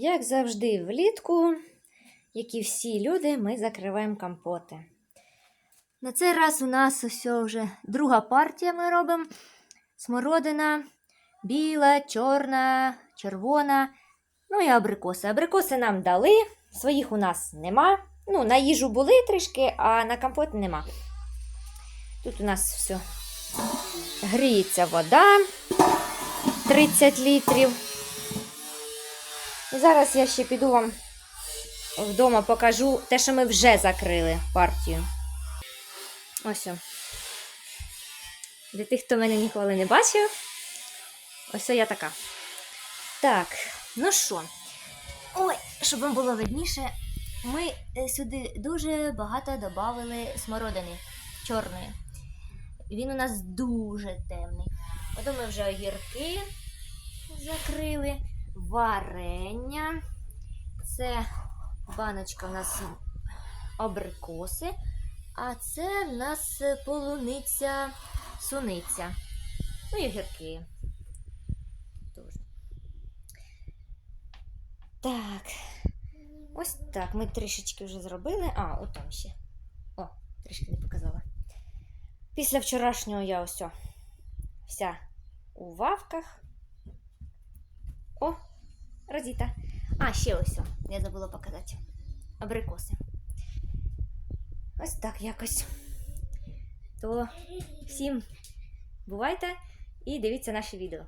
Як завжди, влітку, як і всі люди, ми закриваємо компоти. На цей раз у нас ось вже друга партія ми робимо. Смородина, біла, чорна, червона, ну і абрикоси. Абрикоси нам дали, своїх у нас нема. Ну, на їжу були трішки, а на компот нема. Тут у нас все гріється вода 30 літрів. І зараз я ще піду вам вдома покажу те, що ми вже закрили партію. Ось. Для тих, хто мене ніколи не бачив, ось я така. Так, ну що, ой, щоб вам було видніше, ми е, сюди дуже багато додали смородини чорної. Він у нас дуже темний. Потім ми вже огірки закрили, варення. Це баночка у нас абрикоси, а це в нас полуниця, суниця. Ну і огірки. Так. Ось так. Ми трішечки вже зробили. А, от там ще. О, трішки не показала. Після вчорашнього я ось вся у вавках. О, Розіта. А, ще ось. Я забула показати. Абрикоси. Ось так якось. То всім бувайте і дивіться наші відео.